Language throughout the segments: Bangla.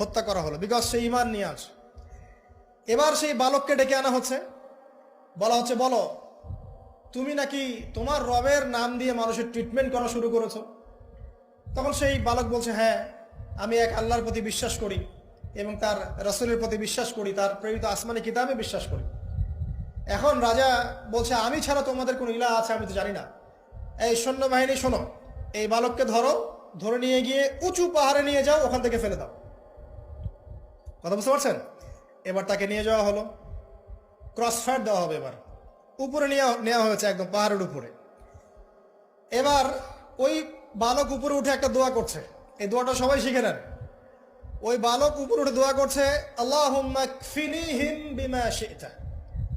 হত্যা করা হলো। বিকজ সে ইমান নিয়ে আস। এবার সেই বালককে ডেকে আনা হচ্ছে। বলা হচ্ছে, বলো, তুমি নাকি তোমার রবের নাম দিয়ে মানুষের ট্রিটমেন্ট করা শুরু করেছ? তখন সেই বালক বলছে হ্যাঁ আমি এক আল্লাহর প্রতি বিশ্বাস করি এবং তার রসুলের প্রতি বিশ্বাস করি, তার প্রেরিত আসমানি কিতাবে বিশ্বাস করি। এখন রাজা বলছে, আমি ছাড়া তোমাদের কোনো ইলা আছে, আমি তো জানি না। এই সৈন্যবাহিনী শোনো, এই বালককে ধরো, ধরে নিয়ে গিয়ে উঁচু পাহাড়ে নিয়ে যাও, ওখান থেকে ফেলে দাও। কথা বুঝতে পারছেন? এবার তাকে নিয়ে যাওয়া হলো। ক্রস ফায়ার দেওয়া হবে এবার। উপরে নিয়ে নেওয়া হয়েছে একদম পাহাড়ের উপরে। এবার ওই বালক উপরে উঠে একটা দোয়া করছে। এই দোয়াটা সবাই শিখে নেন। ওই বালক উপরে উঠে দোয়া করছে আল্লাহ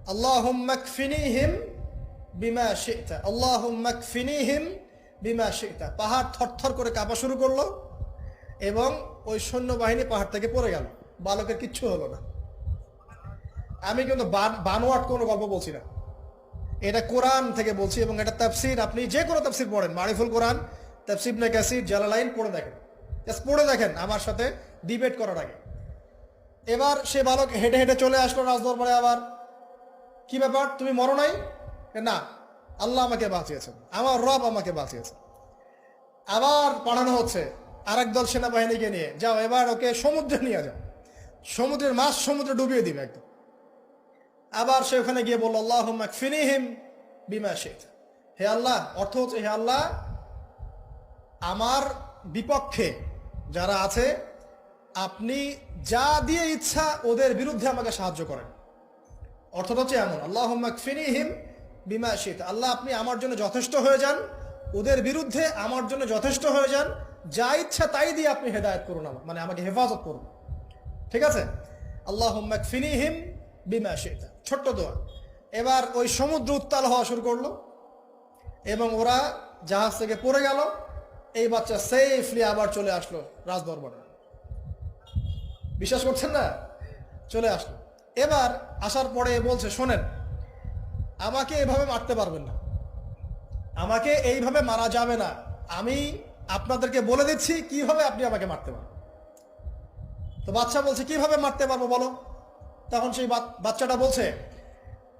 আল্লাহ আল্লাহ বিমা পাহাড় থরথর করে কাঁপা শুরু করল এবং ওই সৈন্যবাহিনী পাহাড় থেকে পড়ে গেল। বালকের কিচ্ছু হলো না। আমি কিন্তু বান- বানোয়াট কোনো গল্প বলছি না। এটা কোরআন থেকে বলছি এবং এটা তাফসির। আপনি যে কোনো তাফসির পড়েন, মারিফুল কোরআন, তাফসির নে কাসির, জালালাইন পড়ে দেখেন। জাস্ট পড়ে দেখেন আমার সাথে ডিবেট করার আগে। এবার সে বালক হেঁটে হেঁটে চলে আসলো রাজদরবারে আবার। কি ব্যাপার? তুমি মরো নাই? না, আল্লাহ আমাকে বাঁচিয়েছেন। আমার রব আমাকে বাঁচিয়েছেন। আবার পাঠানো হচ্ছে আরেক দল সেনাবাহিনীকে নিয়ে। যাও, এবার ওকে সমুদ্রে নিয়ে যাও। সমুদ্রের মাছ সমুদ্রে ডুবিয়ে দিবে একদম। আবার সে ওখানে গিয়ে বলল আল্লাহ ফিনিহিম বিমা শেখ হে আল্লাহ, অর্থ হচ্ছে, হে আল্লাহ, আমার বিপক্ষে যারা আছে, আপনি যা দিয়ে ইচ্ছা ওদের বিরুদ্ধে আমাকে সাহায্য করেন। অর্থটা হচ্ছে এমন আল্লাহ ফিনিহিম বিমা শীত। আল্লাহ, আপনি আমার জন্য যথেষ্ট হয়ে যান, ওদের বিরুদ্ধে আমার জন্য যথেষ্ট হয়ে যান, যা ইচ্ছা তাই দিয়ে আপনি হেদায়ত করুন আমার মানে আমাকে হেফাজত করুন। ঠিক আছে? আল্লাহ ফিনিহিম বিমা শীত। ছোট্ট দোয়া। এবার ওই সমুদ্র উত্তাল হওয়া শুরু করল এবং ওরা জাহাজ থেকে পড়ে গেল। এই বাচ্চা সেফলি আবার চলে আসলো রাজদরবারে। বিশ্বাস করছেন না? চলে আসলো। এবার আসার পরে বলছে, শোনেন, আমাকে এভাবে মারতে পারবেন না। আমাকে এইভাবে মারা যাবে না। আমি আপনাদেরকে বলে দিচ্ছি কীভাবে আপনি আমাকে মারতে পারবেন? তো বাচ্চা বলছে, কীভাবে মারতে পারব বলো? তখন সেই বাচ্চাটা বলছে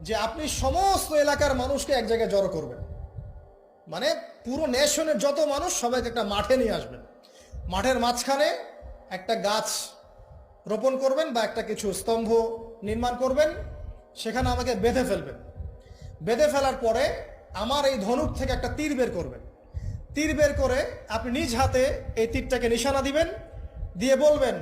যে, আপনি সমস্ত এলাকার মানুষকে এক জায়গায় জড়ো করবেন। মানে পুরো নেশনের যত মানুষ সবাইকে একটা মাঠে নিয়ে আসবেন। মাঠের মাঝখানে একটা গাছ রোপণ করবেন বা একটা কিছু স্তম্ভ নির্মাণ করবেন, সেখানে আমাকে বেঁধে ফেলবেন। বেঁধে ফেলার পরে আমার এই ধনুক থেকে একটা তীর বের করবেন। তীর বের করে আপনি নিজ হাতে এই তীরটাকে নিশানা দিবেন, দিয়ে বলবেন